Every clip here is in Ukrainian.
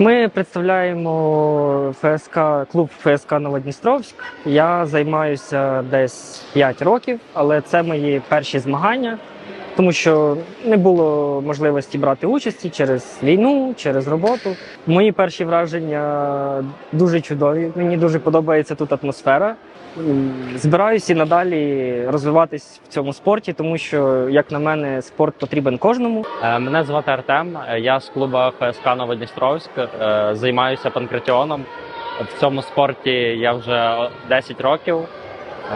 Ми представляємо ФСК, клуб ФСК Новодністровськ. Я займаюся десь 5 років, але це мої перші змагання, тому що не було можливості брати участі через війну, через роботу. Мої перші враження дуже чудові. Мені дуже подобається тут атмосфера. Збираюся надалі розвиватись в цьому спорті, тому що, як на мене, спорт потрібен кожному. Е, Мене звати Артем. е, Я з клубу ФСК Новодністровськ. е, Займаюся панкратіоном. В цьому спорті я вже 10 років.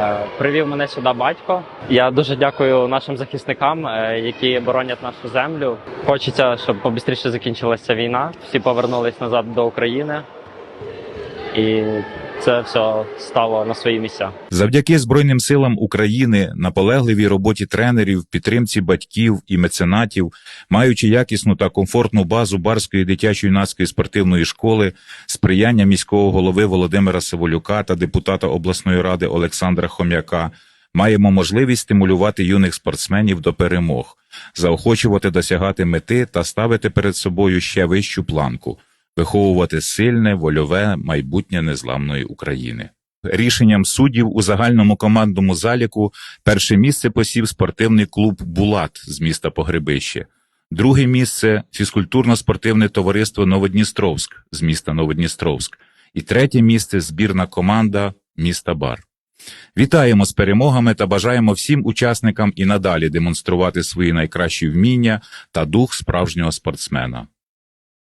Е, Привів мене сюди батько. Я дуже дякую нашим захисникам, е, які боронять нашу землю. Хочеться, щоб побістріше закінчилася війна. Всі повернулись назад до України, і це все стало на свої місця. Завдяки Збройним силам України, наполегливій роботі тренерів, підтримці батьків і меценатів, маючи якісну та комфортну базу барської дитячо-юнацької спортивної школи, сприяння міського голови Володимира Саволюка та депутата обласної ради Олександра Хом'яка, маємо можливість стимулювати юних спортсменів до перемог, заохочувати досягати мети та ставити перед собою ще вищу планку виховувати сильне, вольове майбутнє незламної України. Рішенням суддів у загальному командному заліку перше місце посів спортивний клуб Булат з міста Погребище. Друге місце фізкультурно-спортивне товариство Новодністровськ з міста Новодністровськ. І третє місце збірна команда міста Бар. Вітаємо з перемогами та бажаємо всім учасникам і надалі демонструвати свої найкращі вміння та дух справжнього спортсмена.